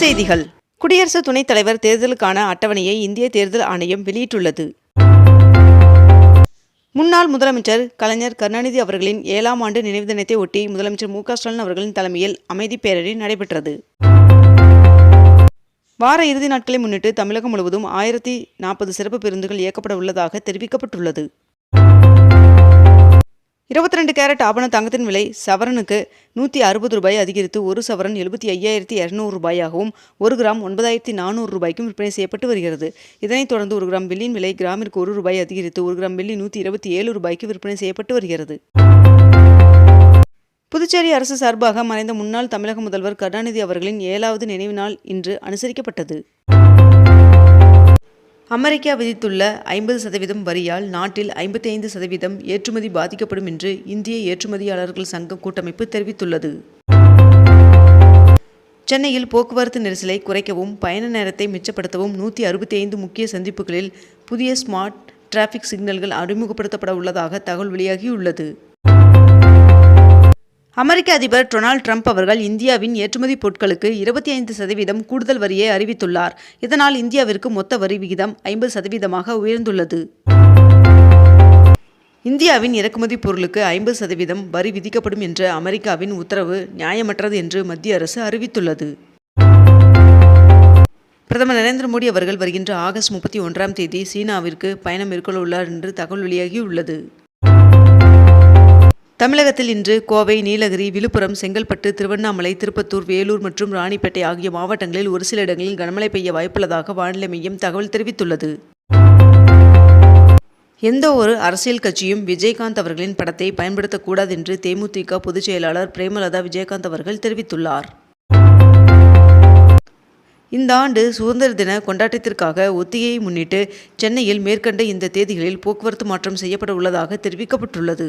செய்திகள். குடியரசு துணைத் தலைவர் தேர்தலுக்கான அட்டவணையை இந்திய தேர்தல் ஆணையம் வெளியிட்டுள்ளது. முன்னாள் முதலமைச்சர் கலைஞர் கருணாநிதி அவர்களின் ஏழாம் ஆண்டு நினைவு தினத்தை ஒட்டி முதலமைச்சர் மு ஸ்டாலின் அவர்களின் தலைமையில் அமைதி பேரணி நடைபெற்றது. வார இறுதி நாட்களை முன்னிட்டு தமிழகம் முழுவதும் ஆயிரத்தி நாற்பது சிறப்பு பேருந்துகள் இயக்கப்பட உள்ளதாக தெரிவிக்கப்பட்டுள்ளது. இருபத்தி ரெண்டு கேரட் ஆபண தங்கத்தின் விலை சவரனுக்கு நூற்றி அறுபது ரூபாய் அதிகரித்து ஒரு சவரன் எழுபத்தி ஐயாயிரத்தி இரநூறு ரூபாயாகவும் ஒரு கிராம் ஒன்பதாயிரத்தி நானூறு ரூபாய்க்கும் விற்பனை செய்யப்பட்டு வருகிறது. இதனைத் தொடர்ந்து ஒரு கிராம் வெள்ளியின் விலை கிராமிற்கு ஒரு ரூபாய் அதிகரித்து ஒரு கிராம் வெள்ளி நூற்றி இருபத்தி ஏழு ரூபாய்க்கு விற்பனை செய்யப்பட்டு வருகிறது. புதுச்சேரி அரசு சார்பாக மறைந்த முன்னாள் தமிழக முதல்வர் கருணாநிதி அவர்களின் ஏழாவது நினைவு நாள் இன்று அனுசரிக்கப்பட்டது. அமெரிக்கா விதித்துள்ள ஐம்பது சதவீதம் வரியால் நாட்டில் ஐம்பத்தி ஐந்து சதவீதம் ஏற்றுமதி பாதிக்கப்படும் என்று இந்திய ஏற்றுமதியாளர்கள் சங்க கூட்டமைப்பு தெரிவித்துள்ளது. சென்னையில் போக்குவரத்து நெரிசலை குறைக்கவும் பயண நேரத்தை மிச்சப்படுத்தவும் நூற்றி அறுபத்தி ஐந்து முக்கிய சந்திப்புகளில் புதிய ஸ்மார்ட் டிராஃபிக் சிக்னல்கள் அறிமுகப்படுத்தப்பட உள்ளதாக தகவல் வெளியாகியுள்ளது. அமெரிக்க அதிபர் டொனால்ட் ட்ரம்ப் அவர்கள் இந்தியாவின் ஏற்றுமதி பொருட்களுக்கு இருபத்தி ஐந்து சதவீதம் கூடுதல் வரியை அறிவித்துள்ளார். இதனால் இந்தியாவிற்கு மொத்த வரி விகிதம் ஐம்பது சதவீதமாக உயர்ந்துள்ளது. இந்தியாவின் இறக்குமதி பொருளுக்கு ஐம்பது சதவீதம் வரி விதிக்கப்படும் என்ற அமெரிக்காவின் உத்தரவு நியாயமற்றது என்று மத்திய அரசு அறிவித்துள்ளது. பிரதமர் நரேந்திர மோடி அவர்கள் வருகின்ற ஆகஸ்ட் முப்பத்தி ஒன்றாம் தேதி சீனாவிற்கு பயணம் மேற்கொள்ள உள்ளார் என்று தகவல் வெளியாகியுள்ளது. தமிழகத்தில் இன்று கோவை நீலகிரி விழுப்புரம் செங்கல்பட்டு திருவண்ணாமலை திருப்பத்தூர் வேலூர் மற்றும் ராணிப்பேட்டை ஆகிய மாவட்டங்களில் ஒரு சில இடங்களில் கனமழை பெய்ய வாய்ப்புள்ளதாக வானிலை மையம் தகவல் தெரிவித்துள்ளது. எந்த ஒரு அரசியல் கட்சியும் விஜயகாந்த் அவர்களின் படத்தை பயன்படுத்தக்கூடாது என்று தேமுதிக பொதுச் செயலாளர் பிரேமலதா விஜயகாந்த் அவர்கள் தெரிவித்துள்ளார். இந்த ஆண்டு சுதந்திர தின கொண்டாட்டத்திற்காக ஒத்திகையை முன்னிட்டு சென்னையில் மேற்கண்ட இந்த தேதிகளில் போக்குவரத்து மாற்றம் செய்யப்பட உள்ளதாக தெரிவிக்கப்பட்டுள்ளது.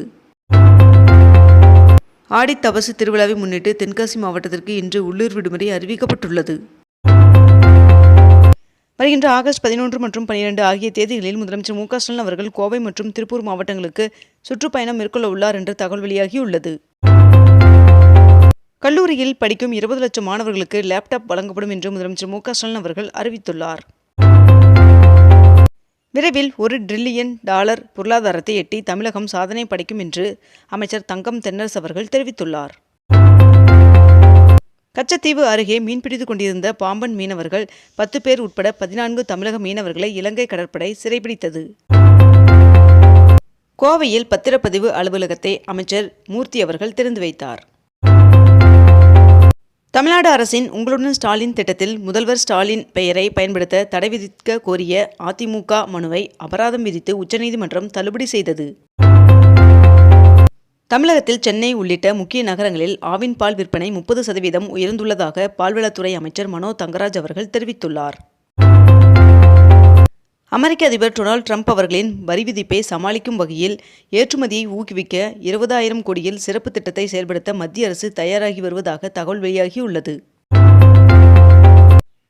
ஆடித்தபசு திருவிழாவை முன்னிட்டு தென்காசி மாவட்டத்திற்கு இன்று உள்ளூர் விடுமுறை அறிவிக்கப்பட்டுள்ளது. வருகின்ற ஆகஸ்ட் பதினொன்று மற்றும் பனிரெண்டு ஆகிய தேதிகளில் முதலமைச்சர் மு க ஸ்டாலின் அவர்கள் கோவை மற்றும் திருப்பூர் மாவட்டங்களுக்கு சுற்றுப்பயணம் மேற்கொள்ள உள்ளார் என்று தகவல் வெளியாகியுள்ளது. கல்லூரியில் படிக்கும் இருபது லட்சம் மாணவர்களுக்கு லேப்டாப் வழங்கப்படும் என்று முதலமைச்சர் மு க ஸ்டாலின் அவர்கள் அறிவித்துள்ளார். விரைவில் ஒரு டிரில்லியன் டாலர் பொருளாதாரத்தை எட்டி தமிழகம் சாதனை படைக்கும் என்று அமைச்சர் தங்கம் தென்னரசு அவர்கள் தெரிவித்துள்ளார். கச்சத்தீவு அருகே மீன்பிடித்து கொண்டிருந்த பாம்பன் மீனவர்கள் பத்து பேர் உட்பட பதினான்கு தமிழக மீனவர்களை இலங்கை கடற்படை சிறைபிடித்தது. கோவையில் பத்திரப்பதிவு அலுவலகத்தை அமைச்சர் மூர்த்தி அவர்கள் திறந்து வைத்தார். தமிழ்நாடு அரசின் உங்களுடன் ஸ்டாலின் திட்டத்தில் முதல்வர் ஸ்டாலின் பெயரை பயன்படுத்த தடை விதிக்க கோரிய அதிமுக மனுவை அபராதம் விதித்து உச்சநீதிமன்றம் தள்ளுபடி செய்தது. தமிழகத்தில் சென்னை உள்ளிட்ட முக்கிய நகரங்களில் ஆவின் பால் விற்பனை முப்பது சதவீதம் உயர்ந்துள்ளதாக பால்வளத்துறை அமைச்சர் மனோ தங்கராஜ் அவர்கள் தெரிவித்துள்ளார். அமெரிக்க அதிபர் டொனால்ட் ட்ரம்ப் அவர்களின் வரி விதிப்பை சமாளிக்கும் வகையில் ஏற்றுமதியை ஊக்குவிக்க இருபதாயிரம் கோடியில் சிறப்பு திட்டத்தை செயல்படுத்த மத்திய அரசு தயாராகி வருவதாக தகவல் வெளியாகியுள்ளது.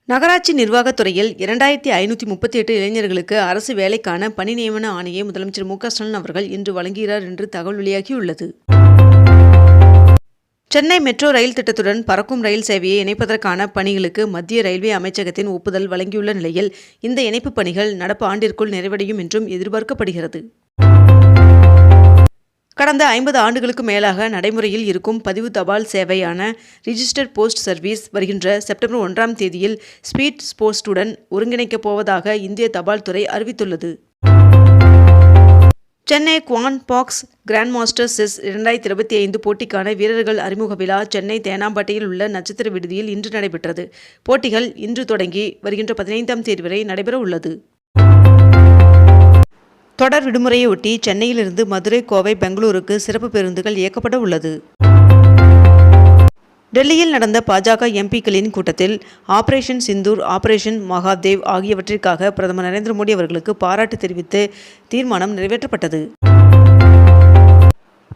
நகராட்சி நிர்வாகத் துறையில் இரண்டாயிரத்தி ஐநூற்றி முப்பத்தி எட்டு இளைஞர்களுக்கு அரசு வேலைக்கான பணி நியமன ஆணையை முதலமைச்சர் மு க ஸ்டாலின் அவர்கள் இன்று வழங்குகிறார் என்று தகவல் வெளியாகியுள்ளது. சென்னை மெட்ரோ ரயில் திட்டத்துடன் பறக்கும் ரயில் சேவையை இணைப்பதற்கான பணிகளுக்கு மத்திய ரயில்வே அமைச்சகத்தின் ஒப்புதல் வழங்கியுள்ள நிலையில் இந்த இணைப்பு பணிகள் நடப்பு ஆண்டிற்குள் நிறைவடையும் என்றும் எதிர்பார்க்கப்படுகிறது. கடந்த ஐம்பது ஆண்டுகளுக்கு மேலாக நடைமுறையில் இருக்கும் பதிவு தபால் சேவையான ரிஜிஸ்டர்ட் போஸ்ட் சர்வீஸ் வருகின்ற செப்டம்பர் ஒன்றாம் தேதியில் ஸ்பீட் போஸ்டுடன் ஒருங்கிணைக்கப் போவதாக இந்திய தபால் துறை அறிவித்துள்ளது. Chennai Quantbox grand master chess இரண்டாயிரத்தி இருபத்தி ஐந்து போட்டிக்கான வீரர்கள் அறிமுக விழா சென்னை தேனாம்பேட்டையில் உள்ள நட்சத்திர விடுதியில் இன்று நடைபெற்றது. போட்டிகள் இன்று தொடங்கி வருகின்ற பதினைந்தாம் தேதி வரை நடைபெற உள்ளது. தொடர் விடுமுறையொட்டி சென்னையிலிருந்து மதுரை கோவை பெங்களூருக்கு சிறப்பு பேருந்துகள் இயக்கப்பட உள்ளது. டெல்லியில் நடந்த பாஜக எம்பிக்களின் கூட்டத்தில் ஆபரேஷன் சிந்தூர் ஆபரேஷன் மகாதேவ் ஆகியவற்றிற்காக பிரதமர் நரேந்திர மோடி அவர்களுக்கு பாராட்டு தெரிவித்து தீர்மானம் நிறைவேற்றப்பட்டது.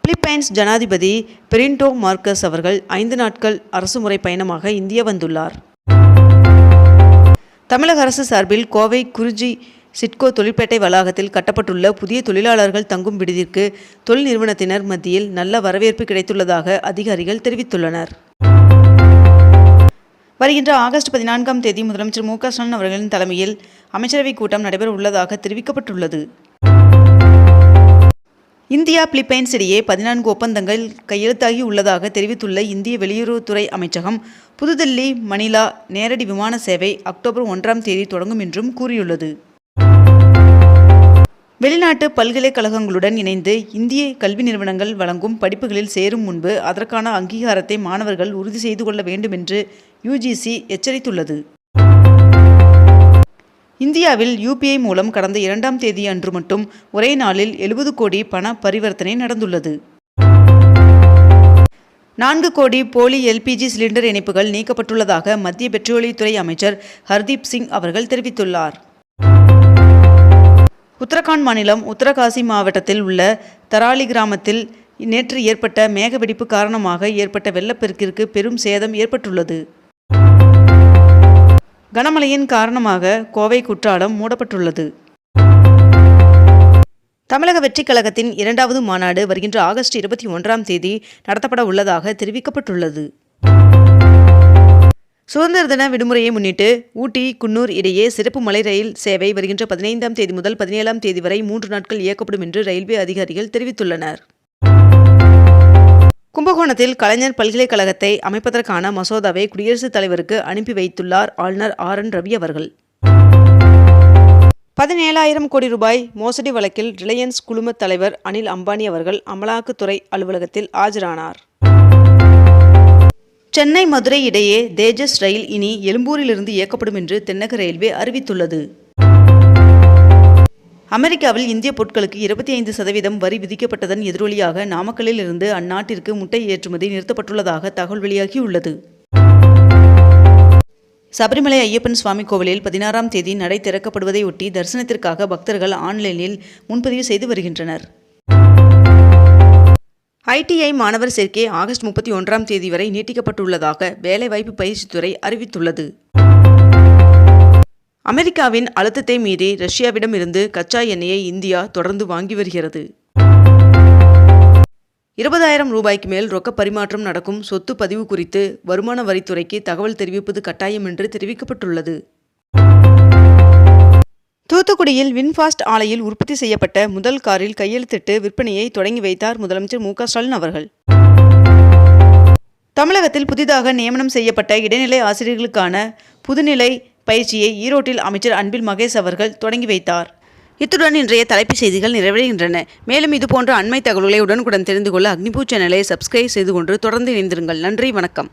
பிலிப்பைன்ஸ் ஜனாதிபதி பெரின்டோ மார்க்கஸ் அவர்கள் ஐந்து நாட்கள் அரசுமுறை பயணமாக இந்தியா வந்துள்ளார். தமிழக அரசு சார்பில் கோவை குறிஞ்சி சிட்கோ தொழிற்பேட்டை வளாகத்தில் கட்டப்பட்டுள்ள புதிய தொழிலாளர்கள் தங்கும் விடுதிற்கு தொழில் நிறுவனத்தினர் மத்தியில் நல்ல வரவேற்பு கிடைத்துள்ளதாக அதிகாரிகள் தெரிவித்துள்ளனர். வருகின்ற ஆகஸ்ட் பதினான்காம் தேதி முதலமைச்சர் மு க ஸ்டாலின் அவர்களின் தலைமையில் அமைச்சரவைக் கூட்டம் நடைபெற உள்ளதாக தெரிவிக்கப்பட்டுள்ளது. இந்தியா பிலிப்பைன்ஸ் இடையே பதினான்கு ஒப்பந்தங்கள் கையெழுத்தாகி உள்ளதாக தெரிவித்துள்ள இந்திய வெளியுறவுத்துறை அமைச்சகம் புதுதில்லி மணிலா நேரடி விமான சேவை அக்டோபர் ஒன்றாம் தேதி தொடங்கும் என்றும் கூறியுள்ளது. வெளிநாட்டு பல்கலைக்கழகங்களுடன் இணைந்து இந்திய கல்வி நிறுவனங்கள் வழங்கும் படிப்புகளில் சேரும் முன்பு அதற்கான அங்கீகாரத்தை மாணவர்கள் உறுதி செய்து கொள்ள வேண்டும் என்று யுஜிசி எச்சரித்துள்ளது. இந்தியாவில் யூபிஐ மூலம் கடந்த இரண்டாம் தேதி அன்று மட்டும் ஒரே நாளில் எழுபது கோடி பண பரிவர்த்தனை நடந்துள்ளது. நான்கு கோடி போலி எல்பிஜி சிலிண்டர் இணைப்புகள் நீக்கப்பட்டுள்ளதாக மத்திய பெட்ரோலியத்துறை அமைச்சர் ஹர்தீப் சிங் அவர்கள் தெரிவித்துள்ளார். உத்தரகாண்ட் மாநிலம் உத்தரகாசி மாவட்டத்தில் உள்ள தராலி கிராமத்தில் நேற்று ஏற்பட்ட மேகவெடிப்பு காரணமாக ஏற்பட்ட வெள்ளப்பெருக்கிற்கு பெரும் சேதம் ஏற்பட்டுள்ளது. கனமழையின் காரணமாக கோவை குற்றாலம் மூடப்பட்டுள்ளது. தமிழக வெற்றிக் கழகத்தின் இரண்டாவது மாநாடு வருகின்ற ஆகஸ்ட் இருபத்தி ஒன்றாம் தேதி நடத்தப்பட உள்ளதாக தெரிவிக்கப்பட்டுள்ளது. சுதந்திர தின விடுமுறையை முன்னிட்டு ஊட்டி குன்னூர் இடையே சிறப்பு மலை ரயில் சேவை வருகின்ற பதினைந்தாம் தேதி முதல் பதினேழாம் தேதி வரை மூன்று நாட்கள் இயக்கப்படும் என்று ரயில்வே அதிகாரிகள் தெரிவித்துள்ளனர். கும்பகோணத்தில் கலைஞர் பல்கலைக்கழகத்தை அமைப்பதற்கான மசோதாவை குடியரசுத் தலைவருக்கு அனுப்பி வைத்துள்ளார் ஆளுநர் ஆர் என் ரவி அவர்கள். பதினேழாயிரம் கோடி ரூபாய் மோசடி வழக்கில் ரிலையன்ஸ் குழும தலைவர் அனில் அம்பானி அவர்கள் அமலாக்கத்துறை அலுவலகத்தில் ஆஜரானார். சென்னை மதுரை இடையே தேஜஸ் ரயில் இனி எழும்பூரிலிருந்து இயக்கப்படும் என்று தென்னக ரயில்வே அறிவித்துள்ளது. அமெரிக்காவில் இந்திய பொருட்களுக்கு இருபத்தி ஐந்து சதவீதம் வரி விதிக்கப்பட்டதன் எதிரொலியாக நாமக்கல்லில் இருந்து அந்நாட்டிற்கு முட்டை ஏற்றுமதி நிறுத்தப்பட்டுள்ளதாக தகவல் வெளியாகியுள்ளது. சபரிமலை ஐயப்பன் சுவாமி கோவிலில் பதினாறாம் தேதி நடை திறக்கப்படுவதையொட்டி தரிசனத்திற்காக பக்தர்கள் ஆன்லைனில் முன்பதிவு செய்து வருகின்றனர். ஐடிஐ மாணவர் சேர்க்கை ஆகஸ்ட் முப்பத்தி ஒன்றாம் தேதி வரை நீட்டிக்கப்பட்டுள்ளதாக வேலைவாய்ப்பு பயிற்சித்துறை அறிவித்துள்ளது. அமெரிக்காவின் அழுத்தத்தை மீறி ரஷ்யாவிடம் இருந்து கச்சா எண்ணெயை இந்தியா தொடர்ந்து வாங்கி வருகிறது. இருபதாயிரம் ரூபாய்க்கு மேல் ரொக்க பரிமாற்றம் நடக்கும் சொத்து பதிவு குறித்து வருமான வரித்துறைக்கு தகவல் தெரிவிப்பது கட்டாயம் என்று தெரிவிக்கப்பட்டுள்ளது. தூத்துக்குடியில் வின்ஃபாஸ்ட் ஆலையில் உற்பத்தி செய்யப்பட்ட முதல் காரில் கையெழுத்திட்டு விற்பனையை தொடங்கி வைத்தார் முதலமைச்சர் மு ஸ்டாலின் அவர்கள். தமிழகத்தில் புதிதாக நியமனம் செய்யப்பட்ட இடைநிலை ஆசிரியர்களுக்கான புதுநிலை பயிற்சியை ஈரோட்டில் அமைச்சர் அன்பில் மகேஷ் அவர்கள் தொடங்கி வைத்தார். இத்துடன் இன்றைய தலைப்புச் செய்திகள் நிறைவடைகின்றன. மேலும் இதுபோன்ற அண்மை தகவல்களை உடனுக்குடன் தெரிந்து கொள்ள அக்னிபூ சேனலை சப்ஸ்கிரைப் செய்து கொண்டு தொடர்ந்து இணைந்திருங்கள். நன்றி வணக்கம்.